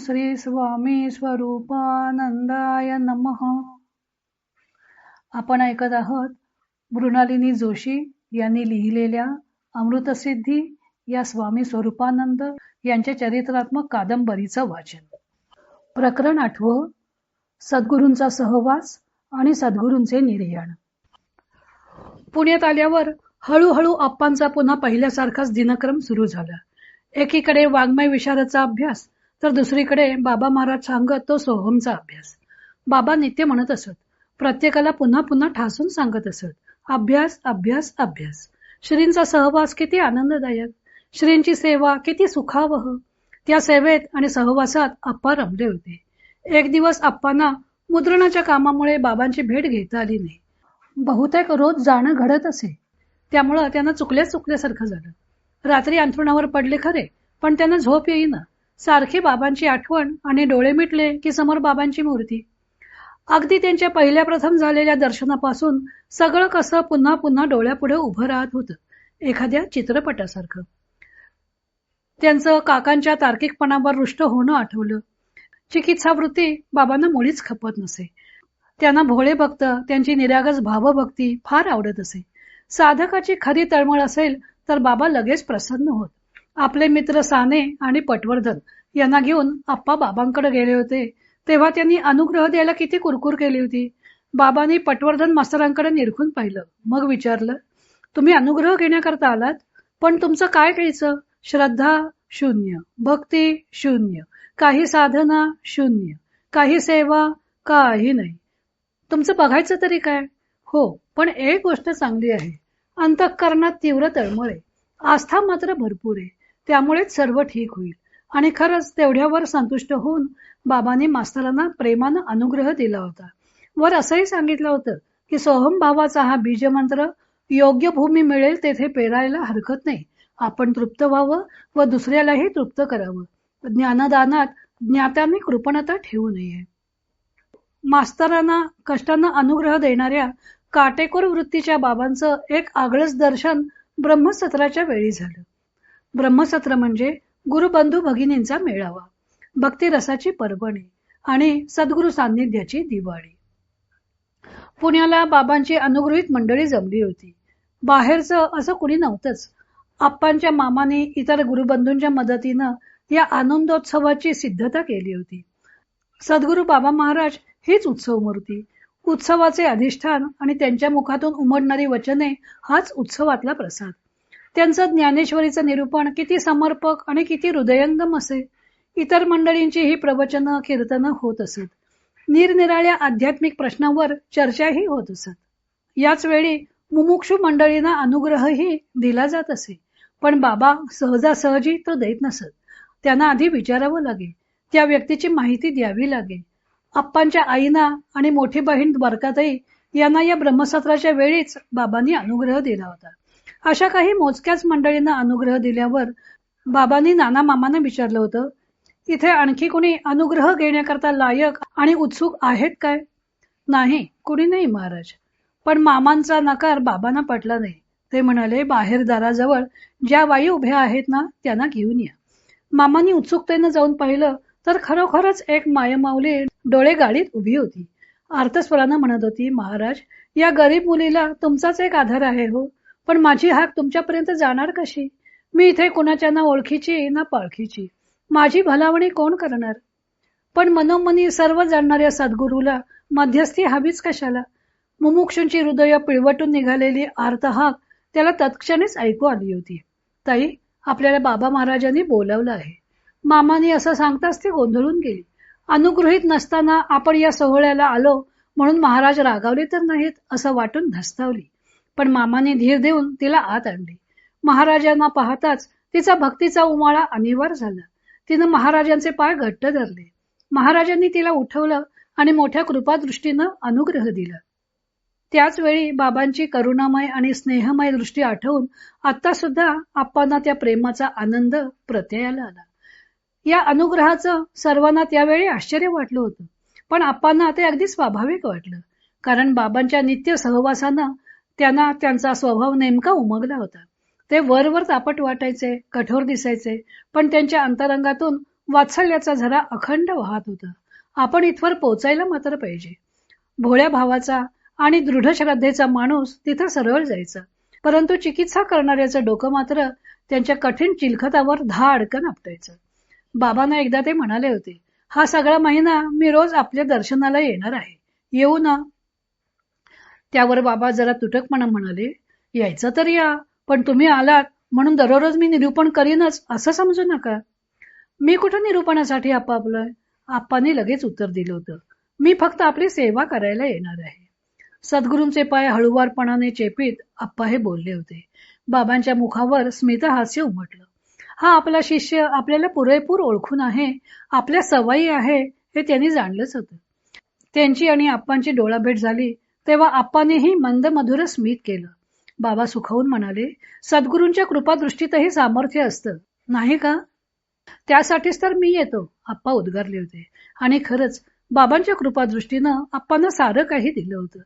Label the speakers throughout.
Speaker 1: श्री स्वामी स्वरूपानंदाय नम. आपण ऐकत आहोत मृणालिनी जोशी यांनी लिहिलेल्या अमृतसिद्धी या स्वामी स्वरूपानंद यांच्या चरित्रात्मक कादंबरीचं वाचन. प्रकरण आठवं सद्गुरूंचा सहवास आणि सद्गुरूंचे निर्याण. पुण्यात आल्यावर हळूहळू आप्पांचा पुन्हा पहिल्यासारखाच दिनक्रम सुरू झाला. एकीकडे वाङ्मय विशारदचा अभ्यास तर दुसरीकडे बाबा महाराज सांगत तो सोहमचा अभ्यास. बाबा नित्य म्हणत असत प्रत्येकाला पुन्हा पुन्हा ठासून सांगत असत अभ्यास अभ्यास अभ्यास. श्रींचा सहवास किती आनंददायक. श्रींची सेवा किती सुखावह. त्या सेवेत आणि सहवासात आप्पा रमले होते. एक दिवस आप्पांना मुद्रणाच्या कामामुळे बाबांची भेट घेता आली नाही. बहुतेक रोज जाणं घडत असे. त्यामुळं त्यांना चुकल्या चुकल्यासारखं झालं. रात्री अंथरुणावर पडले खरे पण त्यांना झोप येईना. सारखी बाबांची आठवण आणि डोळे मिटले की समोर बाबांची मूर्ती. अगदी त्यांच्या पहिल्या प्रथम झालेल्या दर्शनापासून सगळं कसं पुन्हा पुन्हा डोळ्यापुढे उभं राहत होतं एखाद्या चित्रपटासारखं. त्यांचं काकांच्या तार्किकपणावर रुष्ट होणं आठवलं. चिकित्सा वृत्ती बाबांना मुळीच खपत नसे. त्यांना भोळे भक्त त्यांची निरागस भावभक्ती फार आवडत असे. साधकाची खरी तळमळ असेल तर बाबा लगेच प्रसन्न होत. आपले मित्र साने आणि पटवर्धन यांना घेऊन आप्पा बाबांकडे गेले होते. तेव्हा त्यांनी अनुग्रह द्यायला किती कुरकुर केली होती. बाबांनी पटवर्धन मास्तरांकडे निरखून पाहिलं. मग विचारलं तुम्ही अनुग्रह घेण्याकरता आलात? पण तुमचं काय घ्यायचं? श्रद्धा शून्य भक्ती शून्य काही साधना शून्य काही सेवा काही नाही. तुमचं बघायचं तरी काय? हो पण एक गोष्ट चांगली आहे. अंतःकरणात तीव्र तळमळ आहे. आस्था मात्र भरपूर आहे. त्यामुळेच सर्व ठीक होईल. आणि खरंच तेवढ्यावर संतुष्ट होऊन बाबांनी मास्तरांना प्रेमानं अनुग्रह दिला होता. वर असंही सांगितलं होतं की सोहम भावाचा हा बीजमंत्र योग्य भूमी मिळेल तेथे पेरायला हरकत नाही. आपण तृप्त व्हावं व दुसऱ्यालाही तृप्त करावं. ज्ञानदानात ज्ञात्यांनी कृपणता ठेवू नये. मास्तरांना कष्टांना अनुग्रह देणाऱ्या काटेकोर वृत्तीच्या बाबांचं एक आगळच दर्शन ब्रह्मसत्राच्या वेळी झालं. ब्रह्मसत्र म्हणजे गुरुबंधू भगिनींचा मेळावा. भक्तिरसाची पर्वणी आणि सद्गुरु सान्निध्याची दिवाळी. पुण्याला बाबांची अनुग्रहित मंडळी जमली होती. बाहेरचं असं कुणी नव्हतंच. आप्पांच्या मामाने इतर गुरुबंधूंच्या मदतीनं या आनंदोत्सवाची सिद्धता केली होती. सद्गुरू बाबा महाराज हीच उत्सव मूर्ती. उत्सवाचे अधिष्ठान आणि त्यांच्या मुखातून उमडणारी वचने हाच उत्सवातला प्रसाद. त्यांचं ज्ञानेश्वरीचं निरूपण किती समर्पक आणि किती हृदयंगम असे. इतर मंडळींची ही प्रवचनं कीर्तनं होत असत. निरनिराळ्या आध्यात्मिक प्रश्नांवर चर्चाही होत असत. याच वेळी मुमुक्षु मंडळींना अनुग्रहही दिला जात असे. पण बाबा सहजासहजी तो देत नसत. त्यांना आधी विचारावं लागेल. त्या व्यक्तीची माहिती द्यावी लागेल. आप्पांच्या आईना आणि मोठी बहीण द्वारकाताई यांना या ब्रह्मसत्राच्या वेळीच बाबांनी अनुग्रह दिला होता. अशा काही मोजक्याच मंडळींना अनुग्रह दिल्यावर बाबांनी नाना मामांना विचारलं होतं इथे आणखी कोणी अनुग्रह घेण्याकरता लायक आणि उत्सुक आहेत काय? नाही कुणी नाही महाराज. पण मामांचा नकार बाबांना पटला नाही. ते म्हणाले बाहेर दाराजवळ ज्या बाई उभ्या आहेत ना त्यांना घेऊन या. मामांनी उत्सुकतेनं जाऊन पाहिलं तर खरोखरच एक मायमाऊली डोळे गाडीत उभी होती. अर्थस्वरानं म्हणत होती महाराज या गरीब मुलीला तुमचाच एक आधार आहे हो. पण माझी हाक तुमच्यापर्यंत जाणार कशी? मी इथे कुणाच्या ना ओळखीची ना पाळखीची. माझी भलावणी कोण करणार? पण मनोमनी सर्व जाणणाऱ्या सद्गुरूला मध्यस्थी हवीच कशाला? मुमुक्षूंची हृदय पिळवटून निघालेली आर्त हाक त्याला तत्क्षणीच ऐकू आली होती. ताई आपल्याला बाबा महाराजांनी बोलावलं आहे. मामाने असं सांगताच ती गोंधळून गेली. अनुग्रहित नसताना आपण या सोहळ्याला आलो म्हणून महाराज रागावले तर नाहीत असं वाटून धस्तावली. पण मामाने धीर देऊन तिला आत आणली. महाराजांना पाहताच तिचा भक्तीचा उमाळा अनिवार्य झाला. तिनं महाराजांचे पाय घट्ट धरले. महाराजांनी तिला उठवलं आणि मोठ्या कृपादृष्टीनं अनुग्रह दिला. त्याच वेळी बाबांची करुणामय आणि स्नेहमय दृष्टी आठवून आता सुद्धा आप्पांना त्या प्रेमाचा आनंद प्रत्ययाला आला. या अनुग्रहाचं सर्वांना त्यावेळी आश्चर्य वाटलं होतं पण आप्पांना ते अगदी स्वाभाविक वाटलं कारण बाबांच्या नित्य सहवासानं त्यांना त्यांचा स्वभाव नेमका उमगला होता. ते वरवर तापट वाटायचे कठोर दिसायचे पण त्यांच्या अंतरंगातून वात्सल्याचा झरा अखंड वाहत होता. आपण इथवर पोचायला मात्र पाहिजे. भोळ्या भावाचा आणि दृढ श्रद्धेचा माणूस तिथं सरळ जायचा. परंतु चिकित्सा करणाऱ्याचं डोकं मात्र त्यांच्या कठीण चिलखतावर दहा अडकन आपटायचं. बाबांना एकदा ते म्हणाले होते हा सगळा महिना मी रोज आपल्या दर्शनाला येणार आहे. येऊ ना त्यावर बाबा जरा तुटकपणा म्हणाले यायचं तर या पण तुम्ही आलात म्हणून दररोज मी निरूपण करीनच असं समजू नका. मी कुठं निरूपणासाठी आपापलं? आप्पाने लगेच उत्तर दिलं होतं. मी फक्त आपली सेवा करायला येणार आहे. सद्गुरूंचे पाय हळुवारपणाने चेपीत आप्पा हे बोलले होते. बाबांच्या मुखावर स्मितहास्य उमटलं. हा आपला शिष्य आपल्याला पुरेपूर ओळखून आहे आपल्या सवयी आहे हे त्यांनी जाणलंच होतं. त्यांची आणि आप्पांची डोळाभेट झाली. तेव्हा आप्पानेही मंद मधुर स्मित केलं. बाबा सुखावून म्हणाले सद्गुरूंच्या कृपादृष्टीतही सामर्थ्य असतं नाही का? त्यासाठीच तर मी येतो. आप्पा उद्गारले होते. आणि खरंच बाबांच्या कृपादृष्टीनं आप्पांना सारं काही दिलं होतं.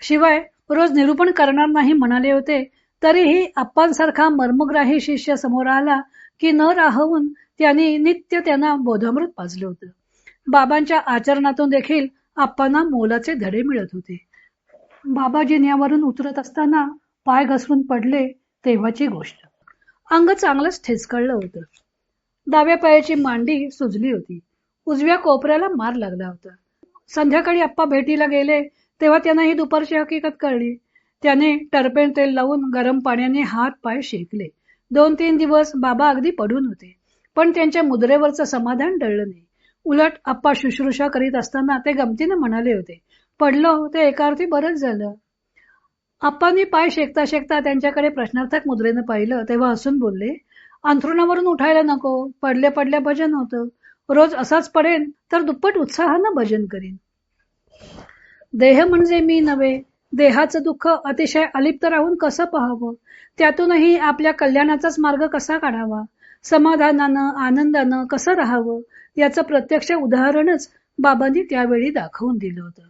Speaker 1: शिवाय रोज निरूपण करणार नाही म्हणाले होते तरीही आप्पांसारखा मर्मग्राही शिष्य समोर आला की न राहून त्यांनी नित्य त्यांना बोधामृत पाजलं होतं. बाबांच्या आचरणातून देखील आप्पांना मोलाचे धडे मिळत होते. बाबा जिन्यावरून उतरत असताना पाय घसरून पडले तेव्हाची गोष्ट. अंग चांगलंच ठेचकळलं होतं. डाव्या पायाची मांडी सुजली होती. उजव्या कोपऱ्याला मार लागला होता. संध्याकाळी आप्पा भेटीला गेले तेव्हा त्यांना ही दुपारची हकीकत कळली. त्याने टरपेण तेल लावून गरम पाण्याने हात पाय शेकले. दोन तीन दिवस बाबा अगदी पडून होते पण त्यांच्या मुद्रेवरचं समाधान टळलं नाही. उलट आप्पा शुश्रूषा करीत असताना ते गमतीनं म्हणाले होते पडलो ते एकार्थी बरंच झालं. आप्पांनी पाय शेकता शेकता त्यांच्याकडे प्रश्नार्थक मुद्रेनं पाहिलं तेव्हा हसून बोलले अंथरुणावरून उठायला नको पडल्या पडल्या भजन होतं. रोज असाच पडेन तर दुप्पट उत्साहानं भजन करीन. देह म्हणजे मी नव्हे देहाचं दुःख अतिशय अलिप्त राहून कसं पाहावं? त्यातूनही आपल्या कल्याणाचाच मार्ग कसा काढावा? समाधानानं आनंदानं कसं राहावं? याचं प्रत्यक्ष उदाहरणच बाबांनी त्यावेळी दाखवून दिलं होतं.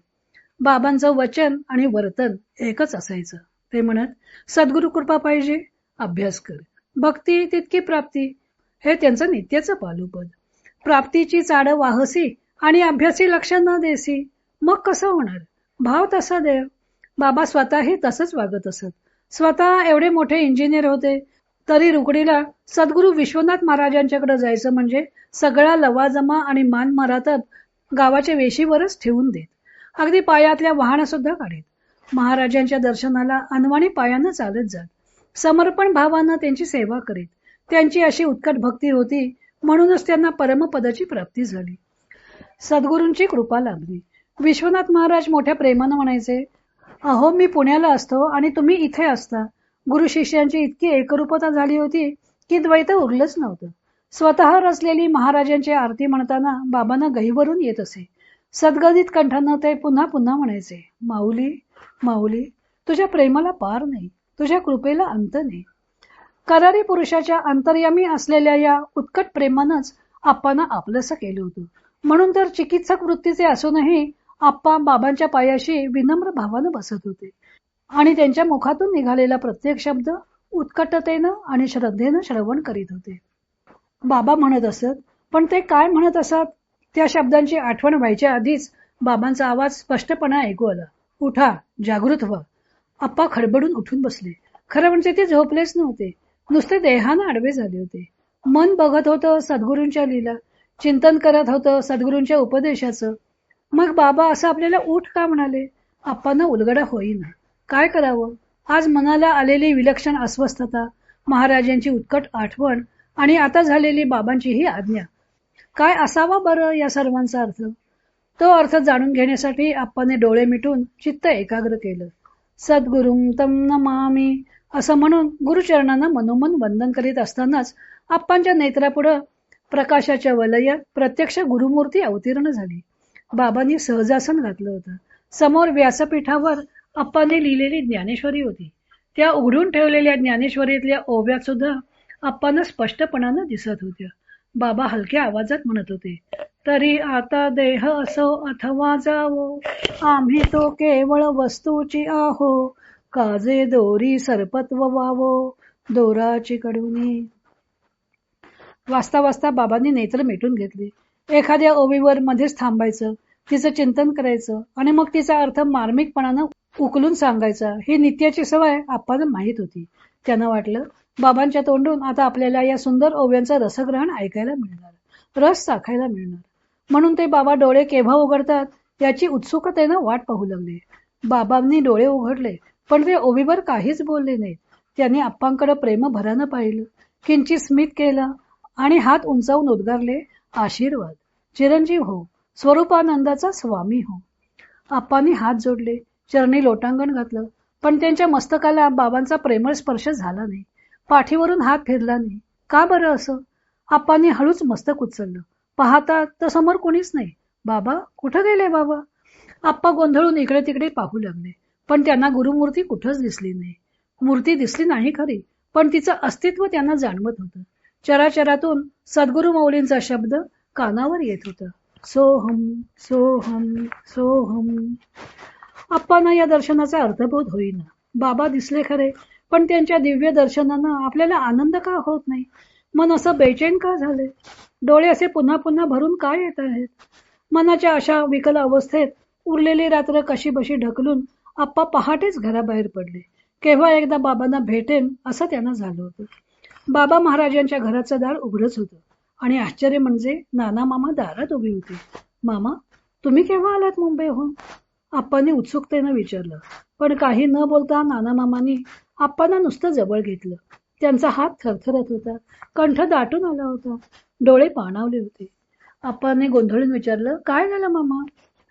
Speaker 1: बाबांचं वचन आणि वर्तन एकच असायचं. ते म्हणत सद्गुरु कृपा पाहिजे अभ्यास कर. भक्ती तितकी प्राप्ती. हे त्यांचं नित्याचं पालुपद. प्राप्तीची चाड वाहसी आणि अभ्यासी लक्ष न देसी मग कसं होणार? भाव तसा देव. बाबा स्वतःही तसंच वागत असत. स्वतः एवढे मोठे इंजिनियर होते तरी रुकडीला सद्गुरू विश्वनाथ महाराजांच्याकडे जायचं म्हणजे सगळा लवाजमा आणि मान मरातब गावाच्या वेशीवरच ठेवून देत. अगदी पायातल्या वाहन सुद्धा काढीत. महाराजांच्या दर्शनाला अनवाणी पायानं चालत जात. समर्पण भावानं त्यांची सेवा करीत. त्यांची अशी उत्कट भक्ती होती म्हणूनच त्यांना परमपदाची प्राप्ती झाली. सद्गुरूंची कृपा लाभली. विश्वनाथ महाराज मोठ्या प्रेमानं म्हणायचे अहो मी पुण्याला असतो आणि तुम्ही इथे असता. गुरु शिष्यांची इतकी एकरूपता झाली होती की द्वैत उरलंच नव्हतं. स्वतः रचलेली महाराजांची आरती म्हणताना बाबांना गहीवरून येत असे. सद्गदित कंठानं ते पुन्हा पुन्हा म्हणायचे माऊली माऊली तुझ्या प्रेमाला पार नाही तुझ्या कृपेला अंत नाही. करारी पुरुषाच्या अंतर्यामी असलेल्या या उत्कट प्रेमानंच आप्पांना आपलंसं केलं होतं. म्हणून तर चिकित्सक वृत्तीचे असूनही आप्पा बाबांच्या पायाशी विनम्र भावानं बसत होते. आणि त्यांच्या मुखातून निघालेला प्रत्येक शब्द उत्कटतेनं आणि श्रद्धेनं श्रवण करीत होते. बाबा म्हणत असत पण ते काय म्हणत असत? त्या शब्दांची आठवण व्हायच्या आधीच बाबांचा आवाज स्पष्टपणा ऐकू आला. उठा जागृत व्हा. आप्पा खडबडून उठून बसले. खरं म्हणजे ते झोपलेच नव्हते. नुसते देहानं आडवे झाले होते. मन बघत होतं सद्गुरूंच्या लीला चिंतन करत होतं सद्गुरूंच्या उपदेशाचं. मग बाबा असं आपल्याला उठ का म्हणाले? आप्पांना उलगडा होईना. काय करावं? आज मनाला आलेली विलक्षण अस्वस्थता महाराजांची उत्कट आठवण आणि आता झालेली बाबांची ही आज्ञा. काय असावा बरं या सर्वांचा अर्थ? तो अर्थ जाणून घेण्यासाठी आप्पाने डोळे मिटून चित्त एकाग्र केलं. सद्गुरुं तम नमामी. असं म्हणून गुरुचरणांना मनोमन वंदन करीत असतानाच आप्पांच्या नेत्रापुढं प्रकाशाच्या वलय प्रत्यक्ष गुरुमूर्ती अवतीर्ण झाली. बाबांनी सहजासन घातलं होतं. समोर व्यासपीठावर आप्पाने लिहिलेली ज्ञानेश्वरी होती. त्या उघडून ठेवलेल्या ज्ञानेश्वरीतल्या ओव्यात सुद्धा आप्पांना स्पष्टपणानं दिसत होत्या. बाबा हलक्या आवाजात म्हणत होते. तरी आता देह असो अथवा जावो आम्ही तो केवळ वस्तूची आहो. काजे दोरी सरपत्व वावो दोराची कडूनी वाचता वाचता बाबांनी नेत्र मिटून घेतले. एखाद्या ओवीवर मध्येच थांबायचं तिचं चिंतन करायचं आणि मग तिचा अर्थ मार्मिकपणानं उकलून सांगायचा ही नित्याची सवय आपण माहीत होती. त्यांना वाटलं बाबांच्या तोंडून आता आपल्याला या सुंदर ओव्यांचं रसग्रहण ऐकायला मिळणार. रस चाखायला मिळणार. म्हणून ते बाबा डोळे केव्हा उघडतात याची उत्सुकतेनं वाट पाहू लागले. बाबांनी डोळे उघडले पण ते ओवीवर काहीच बोलले नाही त्यांनी आप्पांकडे प्रेम भरानं पाहिलं किंचित स्मित केलं आणि हात उंचावून उद्गारले आशीर्वाद चिरंजीव हो स्वरूपानंदाचा स्वामी हो. आप्पांनी हात जोडले चरणी लोटांगण घातलं पण त्यांच्या मस्तकाला बाबांचा प्रेमळ स्पर्श झाला नाही. पाठीवरून हात फिरला नाही का बरं असं? आप्पांनी हळूच मस्तक उचललं. पाहता तर समोर कोणीच नाही. बाबा कुठं गेले बाबा? आप्पा गोंधळून इकडे तिकडे पाहू लागले. पण त्यांना गुरुमूर्ती कुठंच दिसली नाही. मूर्ती दिसली नाही खरी पण तिचं अस्तित्व त्यांना जाणवत होतं. चराचरातून सद्गुरु मौलींचा शब्द कानावर येत होता. सोहम सोहम सोहम. आप्पांना या दर्शनाचा अर्थबोध होईना. बाबा दिसले खरे. पण त्यांच्या दिव्य दर्शनानं आपल्याला आनंद का होत नाही? मन असं बेचैन का झाले डोळे असे पुन्हा पुन्हा भरून का येत आहेत? मनाच्या अशा विकल अवस्थेत उरलेली रात्र कशी बशी ढकलून आप्पा पहाटेच घराबाहेर पडले. केव्हा एकदा बाबांना भेटेन असं त्यांना झालं होतं. बाबा महाराजांच्या घराचं दार उघडच होतं. आणि आश्चर्य म्हणजे नाना मामा दारात उभी होती. मामा तुम्ही केव्हा आलात मुंबईहून? आप्पांनी उत्सुकतेनं विचारलं. पण काही न बोलता नाना मामानी आप्पांना नुसतं जवळ घेतलं. त्यांचा हात थरथरत होता. कंठ दाटून आला होता. डोळे पाणावले होते. आप्पाने गोंधळून विचारलं काय झालं मामा?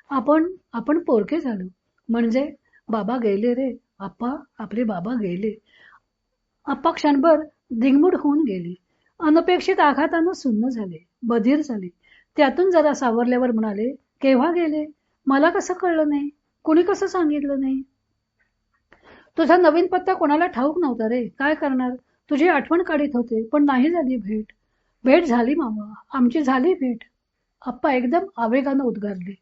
Speaker 1: आपण आपण पोरके झालो. म्हणजे बाबा गेले रे. आप्पा आपले बाबा गेले. आप्पा क्षणभर दिंगमूड होऊन गेली. अनपेक्षित आघातानं सुन्न झाले बधीर झाले. त्यातून जरा सावरल्यावर म्हणाले केव्हा गेले? मला कसं कळलं नाही? कुणी कसं सांगितलं नाही? तुझा नवीन पत्ता कोणाला ठाऊक नव्हता रे. काय करणार? तुझी आठवण काढीत होते पण नाही झाली भेट. भेट झाली मामा. आमची झाली भेट. आप्पा एकदम आवेगानं उद्गारले.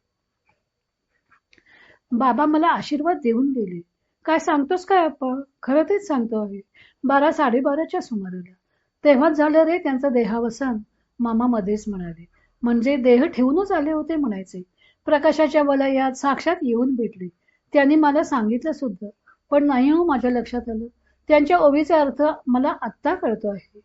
Speaker 1: बाबा मला आशीर्वाद देऊन गेले. काय सांगतोस काय आप्पा? खरं तेच सांगतो आहे. बारा साडेबाराच्या सुमाराला. तेव्हाच झालं रे त्यांचं देहावसान. मामा मध्येच म्हणाले. म्हणजे देह ठेवूनच आले होते म्हणायचे. प्रकाशाच्या वलयात साक्षात येऊन भेटले. त्यांनी मला सांगितलं सुद्धा. पण नाही हो माझ्या लक्षात आलं. त्यांच्या ओवीचा अर्थ मला आत्ता कळतो आहे.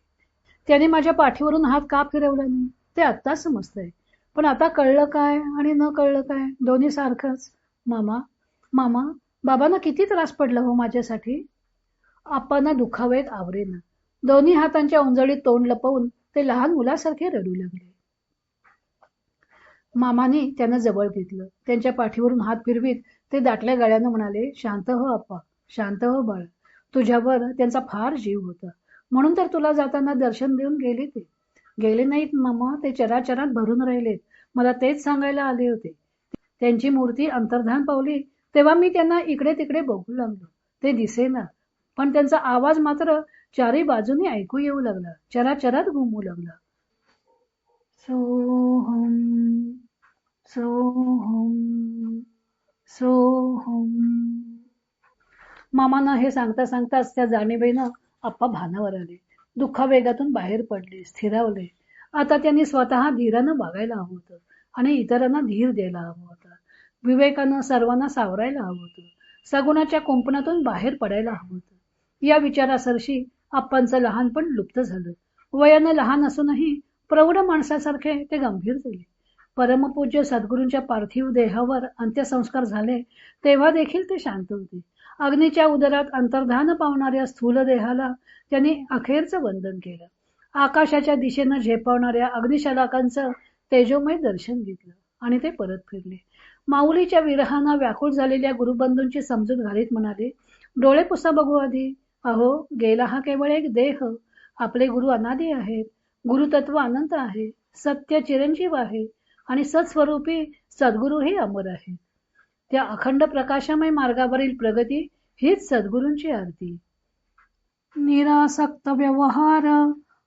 Speaker 1: त्याने माझ्या पाठीवरून हात का फिरवला नाही ते आत्ता समजतंय. पण आता कळलं काय आणि न कळलं काय? दोन्ही सारखंच. मामा मामा बाबांना किती त्रास पडला हो माझ्यासाठी? आप्पांना दुखावेत आवरेना. दोन्ही हातांच्या उंजळीत तोंड लपवून ते लहान मुलासारखे रडू लागले. मामाने त्यांना जवळ घेतलं. त्यांच्या पाठीवरून हात फिरवीत ते दाटल्या गळ्यानं म्हणाले शांत हो आप्पा. शांत हो बाळ. तुझ्यावर त्यांचा फार जीव होता. म्हणून तर तुला जाताना दर्शन देऊन गेले ते. गेले नाहीत मामा ते चराचरात भरून राहिलेत. मला तेच सांगायला आले होते. त्यांची मूर्ती अंतर्धान पावली तेव्हा मी त्यांना इकडे तिकडे बघू लागलो. ते दिसेना. पण त्यांचा आवाज मात्र चारी बाजूनी ऐकू येऊ लागला. चराचरात घुमू लागला. सोहम सोहम सोहम. मामानं हे सांगता सांगताच त्या जाणीबाईनं आप्पा भानावर आले. दुःखावेगातून बाहेर पडले स्थिरावले. आता त्यांनी स्वतः धीरानं बघायला हवं होतं आणि इतरांना धीर द्यायला हवं होता. विवेकानं सर्वांना सावरायला हवं होतं. सगुणाच्या कुंपणातून बाहेर पडायला हवं होतं. या विचारासरशी आप्पांचं लहानपण लुप्त झालं. वयानं लहान असूनही प्रौढ माणसासारखे ते गंभीर झाले. परमपूज्य सद्गुरूंच्या पार्थिव देहावर अंत्यसंस्कार झाले तेव्हा देखील ते शांत होते. अग्नीच्या उदरात अंतर्धान पावणाऱ्या स्थूल देहाला त्यांनी अखेरचं वंदन केलं. आकाशाच्या दिशेनं झेपावणाऱ्या अग्निशलाकांचं तेजोमय दर्शन घेतलं आणि ते परत फिरले. माऊलीच्या विरहाना व्याकुळ झालेल्या गुरुबंधूंची समजूत घालीत म्हणाले डोळे पुसा बघू आधी. अहो गेला हा केवळ एक देह. आपले गुरु अनादी आहेत. गुरुतत्व अनंत आहे. सत्य चिरंजीव आहे. आणि सत्स्वरूपी सद्गुरूही अमर आहे. त्या अखंड प्रकाशमय मार्गावरील प्रगती हीच सद्गुरूंची आरती. निरासक्त व्यवहार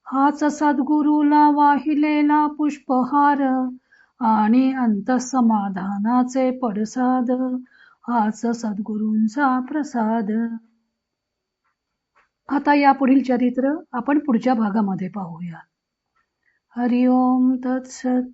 Speaker 1: हाच सद्गुरूला वाहिलेला पुष्पहार आणि अंतसमाधानाचे पडसाद हाच सद्गुरूंचा प्रसाद. आता या पुढील चरित्र आपण पुढच्या भागामध्ये पाहूया. हरिओम तत्सत.